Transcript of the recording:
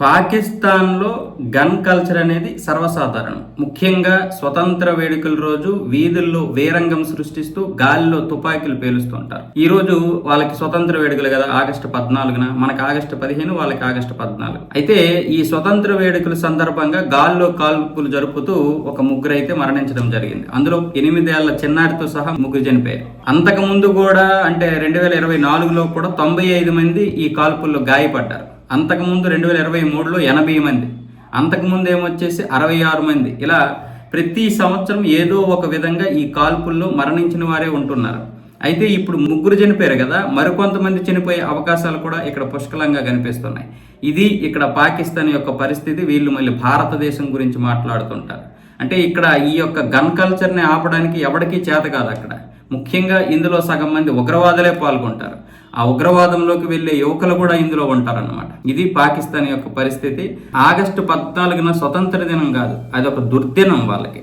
పాకిస్తాన్లో gun culture అనేది సర్వసాధారణం. ముఖ్యంగా స్వతంత్ర వేడుకల రోజు వీధుల్లో వేరంగం సృష్టిస్తూ గాలిలో తుపాకీలు పేలుస్తుంటారు. ఈ రోజు వాళ్ళకి స్వతంత్ర వేడుకలు కదా ఆగస్టు పద్నాలుగున. మనకి ఆగస్టు పదిహేను వాళ్ళకి ఆగస్టు పద్నాలుగు. అయితే ఈ స్వతంత్ర వేడుకల సందర్భంగా గాల్లో కాల్పులు జరుపుతూ ఒక ముగ్గురు అయితే మరణించడం జరిగింది. అందులో ఎనిమిదేళ్ళ చిన్నారితో సహా ముగ్గురు చనిపోయారు. అంతకు ముందు కూడా అంటే రెండు వేల ఇరవై నాలుగులో కూడా తొంభై ఐదు మంది ఈ కాల్పుల్లో గాయపడ్డారు. అంతకుముందు రెండు వేల ఇరవై మూడులో ఎనభై మంది. అంతకుముందు ఏమొచ్చేసి అరవై ఆరు మంది. ఇలా ప్రతి సంవత్సరం ఏదో ఒక విధంగా ఈ కాల్పుల్లో మరణించిన వారే ఉంటున్నారు. అయితే ఇప్పుడు ముగ్గురు చనిపోయారు కదా మరికొంతమంది చనిపోయే అవకాశాలు కూడా ఇక్కడ పుష్కలంగా కనిపిస్తున్నాయి. ఇది ఇక్కడ పాకిస్తాన్ యొక్క పరిస్థితి వీళ్ళు మళ్ళీ భారతదేశం గురించి మాట్లాడుతుంటారు. అంటే ఇక్కడ ఈ యొక్క గన్ కల్చర్ని ఆపడానికి ఎవరికీ చేత కాదు అక్కడ. ముఖ్యంగా ఇందులో సగం మంది ఉగ్రవాదులే పాల్గొంటారు. ఆ ఉగ్రవాదంలోకి వెళ్ళే యువకులు కూడా ఇందులో ఉంటారన్నమాట. ఇది పాకిస్తాన్ యొక్క పరిస్థితి. ఆగస్టు పద్నాలుగున స్వతంత్ర దినం కాదు. అది ఒక దుర్దినం వాళ్ళకి.